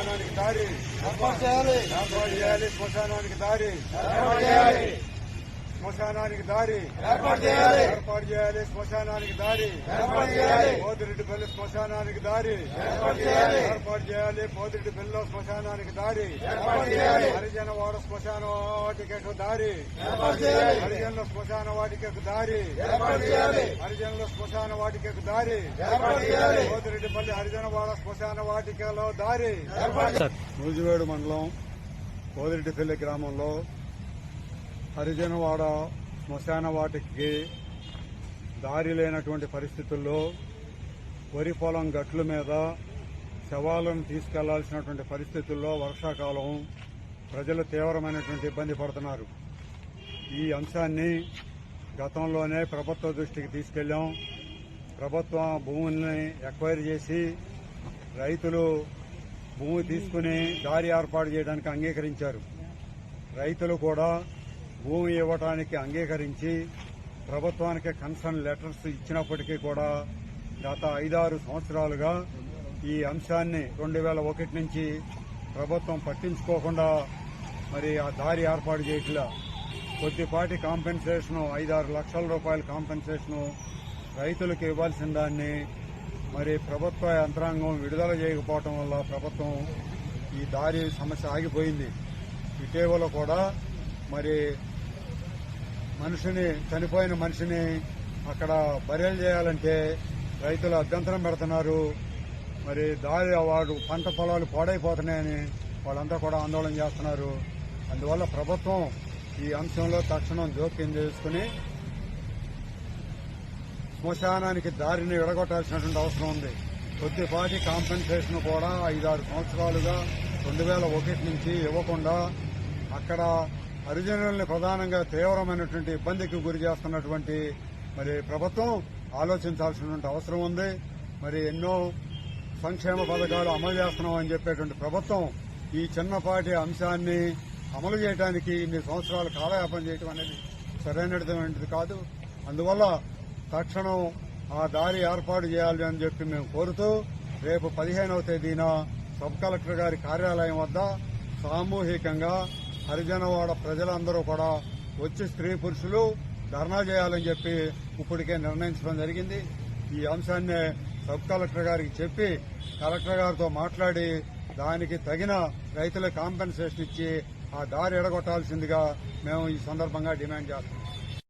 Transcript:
శ్మశానానికి దారి. ఏర్పాటు చేయాలి. ఏర్పాటు చేయాలి శ్మశానానికి దారి. ఏర్పాటు చేయాలి. శ్మశానానికి దారి. ఏర్పాటు చేయాలి. ఏర్పాటు చేయాలి శ్మశానానికి దారి. ఏర్పాటు చేయాలి. పోతిరెడ్డిపల్లి శ్మశానానికి దారి. ఏర్పాటు చేయాలి. ఏర్పాటు చేయాలి పోతిరెడ్డిపల్లిలో శ్మశానానికి దారి. ఏర్పాటు చేయాలి. హరిజన వాడ శ్మశాన వాటికకు దారి. ఏర్పాటు చేయాలి. హరిజనుల శ్మశాన వాటికకు దారి. ఏర్పాటు చేయాలి. హరిజనుల శ్మశాన వాటికకు దారి. ఏర్పాటు చేయాలి. పోతిరెడ్డిపల్లి హరిజన వాడ శ్మశాన వాటికలో దారి. ఏర్పాటు నూజివేడు మండలం పోదిరెడ్డిపల్లి గ్రామంలో హరిజనవాడ శ్మశాన వాటికి దారి లేనటువంటి పరిస్థితుల్లో వరి పొలం గట్ల మీద శవాలను తీసుకెళ్ళాల్సినటువంటి పరిస్థితుల్లో వర్షాకాలం ప్రజలు తీవ్రమైనటువంటి ఇబ్బంది పడుతున్నారు. ఈ అంశాన్ని గతంలోనే ప్రభుత్వ దృష్టికి తీసుకెళ్ళాం ప్రభుత్వం భూముల్ని ఎక్వైర్ చేసి రైతులు భూమి తీసుకుని దారి ఏర్పాటు చేయడానికి అంగీకరించారు. రైతులు కూడా భూమి ఇవ్వడానికి అంగీకరించి ప్రభుత్వానికి కన్సర్న్ లెటర్స్ ఇచ్చినప్పటికీ కూడా గత ఐదారు సంవత్సరాలుగా ఈ అంశాన్ని రెండు వేల ఒకటి నుంచి ప్రభుత్వం పట్టించుకోకుండా మరి ఆ దారి ఏర్పాటు చేయట్లా. కొద్దిపాటి కాంపెన్సేషన్ ఐదారు లక్షల రూపాయల కాంపెన్సేషను రైతులకు ఇవ్వాల్సిన దాన్ని మరి ప్రభుత్వ యంత్రాంగం విడుదల చేయకపోవటం వల్ల ప్రభుత్వం ఈ దారి సమస్య ఆగిపోయింది. ఇటీవల కూడా మరి మనిషిని చనిపోయిన మనిషిని అక్కడ బర్యలు చేయాలంటే రైతులు అభ్యంతరం పెడుతున్నారు. మరి దారి వాడు పంట పొలాలు పాడైపోతున్నాయని వాళ్ళంతా కూడా ఆందోళన చేస్తున్నారు. అందువల్ల ప్రభుత్వం ఈ అంశంలో తక్షణం జోక్యం చేసుకుని శ్మశానానికి దారిని విడగొట్టాల్సినటువంటి అవసరం ఉంది. కొద్దిపాటి కాంపెన్సేషన్ కూడా ఐదారు సంవత్సరాలుగా రెండు వేల ఒకటి నుంచి ఇవ్వకుండా అక్కడ హరిజనుల్ని ప్రధానంగా తీవ్రమైనటువంటి ఇబ్బందికి గురి చేస్తున్నటువంటి మరి ప్రభుత్వం ఆలోచించాల్సినటువంటి అవసరం ఉంది. మరి ఎన్నో సంక్షేమ పథకాలు అమలు చేస్తున్నామని చెప్పేటువంటి ప్రభుత్వం ఈ చిన్నపాటి అంశాన్ని అమలు చేయడానికి ఇన్ని సంవత్సరాలు కాలయాపన చేయడం అనేది సరైనటువంటిది కాదు. అందువల్ల తక్షణం ఆ దారి ఏర్పాటు చేయాలి అని చెప్పి మేము కోరుతూ రేపు పదిహేనవ తేదీన సబ్ కలెక్టర్ గారి కార్యాలయం వద్ద సామూహికంగా హరిజనవాడ ప్రజలందరూ కూడా వచ్చి స్త్రీ పురుషులు ధర్నా చేయాలని చెప్పి ఇప్పటికే నిర్ణయించడం జరిగింది. ఈ అంశాన్ని సబ్ కలెక్టర్ గారికి చెప్పి కలెక్టర్ గారితో మాట్లాడి దానికి తగిన రైతులకు కాంపెన్సేషన్ ఇచ్చి ఆ దారి ఎడగొట్టాల్సిందిగా మేము ఈ సందర్భంగా డిమాండ్ చేస్తున్నాం.